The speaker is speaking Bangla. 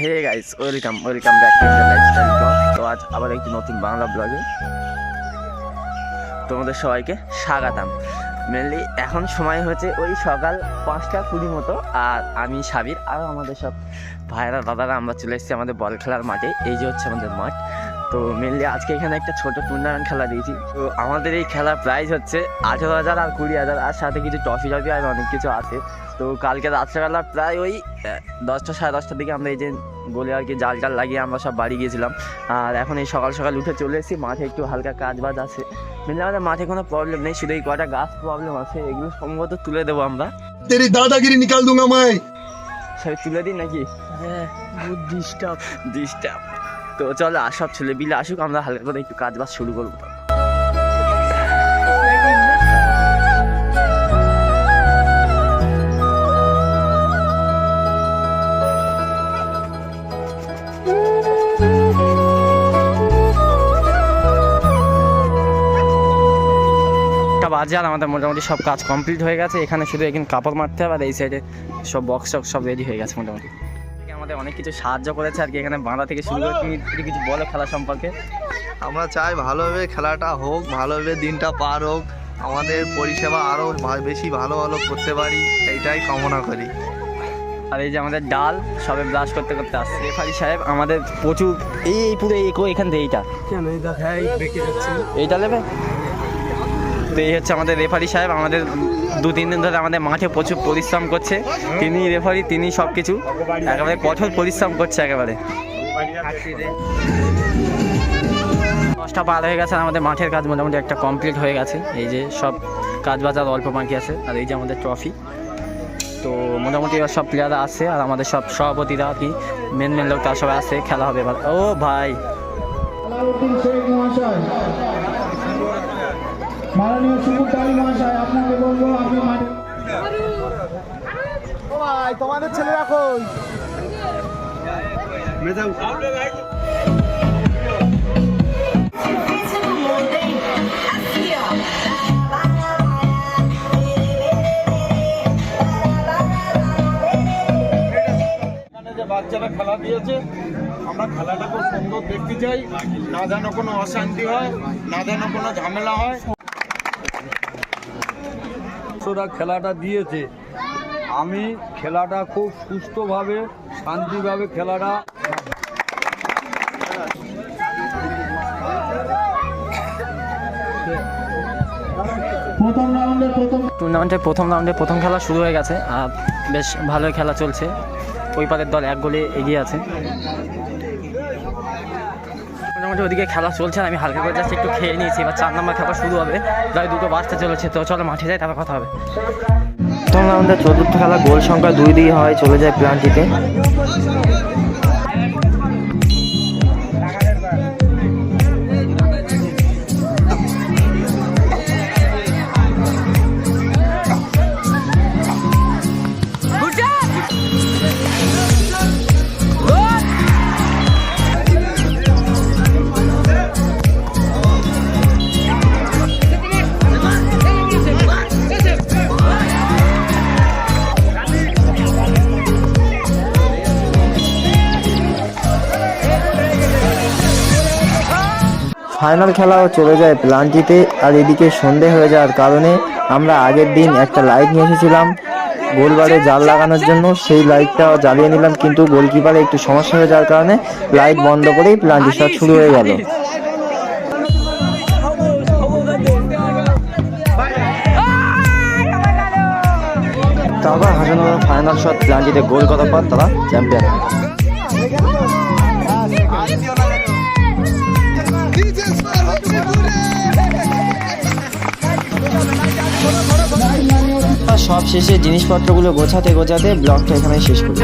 Hey guys welcome welcome back to lifestyle blog তো আজ আবার একটি নতুন বাংলা ব্লগে তোমাদের সবাইকে স্বাগতম। মেনলি এখন সময় হয়েছে ওই সকাল পাঁচটা কুড়ি মতো, আর আমি সাবির। আরও আমাদের সব ভাইয়েরা, দাদারা আমরা চলে এসেছি আমাদের বল খেলার মাঠে। এই যে হচ্ছে আমাদের মাঠ। তো মেনলি আজকে এখানে একটা ছোট টুর্নামেন্ট খেলা দিয়েছি। তো আমাদের এই খেলার প্রাইজ হচ্ছে আঠেরো হাজার আর কুড়ি হাজার, আর সাথে কিছু ট্রফি টফি আর অনেক কিছু আছে। তো কালকে রাত্রেবেলা প্রায় ওই দশটা সাড়ে দশটার দিকে আমরা এই যে বলে আর কি জাল জাল লাগিয়ে আমরা সব বাড়ি গিয়েছিলাম। আর এখন এই সকাল সকাল উঠে চলে এসেছি। মাঠে একটু হালকা কাজ বাজ আছে। মেনলি আমাদের মাঠে কোনো প্রবলেম নেই। শুধু এই কটা গাছ প্রবলেম আছে। এগুলো সম্ভবত তুলে দেবো আমরা। তেরি দাদাগিরি নিকাল দুঙ্গা মাই সবাই তুলে দিন নাকি? হ্যাঁ ডিস্টার্ব ডিস্টার্ব তো চলো আর সব ছেলে বিলে আসুক আমরা হালকা করে একটু কাজ বাজ শুরু করব। একটা বাজে আর আমাদের মোটামুটি সব কাজ কমপ্লিট হয়ে গেছে। এখানে শুধু এখানে কাপড় মারতে হবে আর এই সাইডে সব বক্স টক্স সব রেডি হয়ে গেছে মোটামুটি। আমাদের অনেক কিছু সাহায্য করেছে আর কি এখানে বাঁধা থেকে শুরু করে তুমি যদি কিছু বলো খেলা সম্পর্কে। আমরা চাই ভালোভাবে খেলাটা হোক ভালোভাবে দিনটা পার হোক। আমাদের পরিষেবা আরও বেশি ভালো ভালো করতে পারি এইটাই কামনা করি। আর এই যে আমাদের ডাল সবে ব্রাশ করতে করতে আসছে। রেফারি সাহেব আমাদের প্রচুর এই পুরো এই এখান থেকে এইটা। কেন? এই দেখ হ্যাঁ এইটা নেবে? তো এই হচ্ছে আমাদের রেফারি সাহেব, আমাদের দু, তিন দিন ধরে আমাদের মাঠে প্রচুর পরিশ্রম করছে। তিনি রেফারি তিনি সব কিছু একেবারে কঠোর পরিশ্রম করছে একেবারে। দশটা পার হয়ে গেছে আমাদের মাঠের কাজ মোটামুটি একটা কমপ্লিট হয়ে গেছে। এই যে সব কাজ বাজার অল্প বাকি আছে। আর এই যে আমাদের ট্রফি তো মোটামুটি এবার সব প্লেয়াররা আসছে আর আমাদের সব সভাপতিরা আর কি মেন মেন লোক তারা সবাই আসছে খেলা হবে এবার। ও ভাই! মাননীয় আলী মহাশয় আপনাকে বলব আপনি মাঠে তোমাদের এখানে যে বাচ্চারা খেলা দিয়েছে আমরা খেলাটা খুব সুন্দর দেখতে চাই। না যেন কোনো অশান্তি হয় না যেন কোনো ঝামেলা হয়। ওরা খেলাটা দিয়েছে। আমি খেলাটা খুব সুস্থভাবে, শান্তিভাবে খেলাটা টুর্নামেন্টের প্রথম রাউন্ডে প্রথম খেলা শুরু হয়ে গেছে, আর বেশ ভালোই খেলা চলছে। ওই পারের দল এক গোলে এগিয়ে আছে। মোটামুটি ওদিকে খেলা চলছে আমি হালকা করে যাচ্ছি একটু খেয়ে নিয়েছি। এবার চার নম্বর খেলা শুরু হবে। প্রায় দুটো বাজতে চলেছে। তো চলো মাঠে যাই, তারপর কথা হবে। প্রথম রাউন্ডে চতুর্থ খেলা গোল সংখ্যা দুই দুই হয়, চলে যায় প্লান্টিতে ফাইনাল খেলাও চলে যায় প্লান্টিতে আর এদিকে সন্ধে হয়ে যাওয়ার কারণে আমরা আগের দিন একটা লাইট নিয়ে এসেছিলাম গোলবারে জাল লাগানোর জন্য সেই লাইটটা জ্বালিয়ে নিলাম কিন্তু গোলকিপারে একটু সমস্যা হয়ে যাওয়ার কারণে লাইট বন্ধ করেই প্লান্টি শট শুরু হয়ে গেল তারপর হাজানো ফাইনাল শট প্লান্টিতে গোল করার পর তারা চ্যাম্পিয়ন সব শেষে জিনিসপত্রগুলো গোছাতে গোছাতে ব্লগটা এখানে শেষ করি।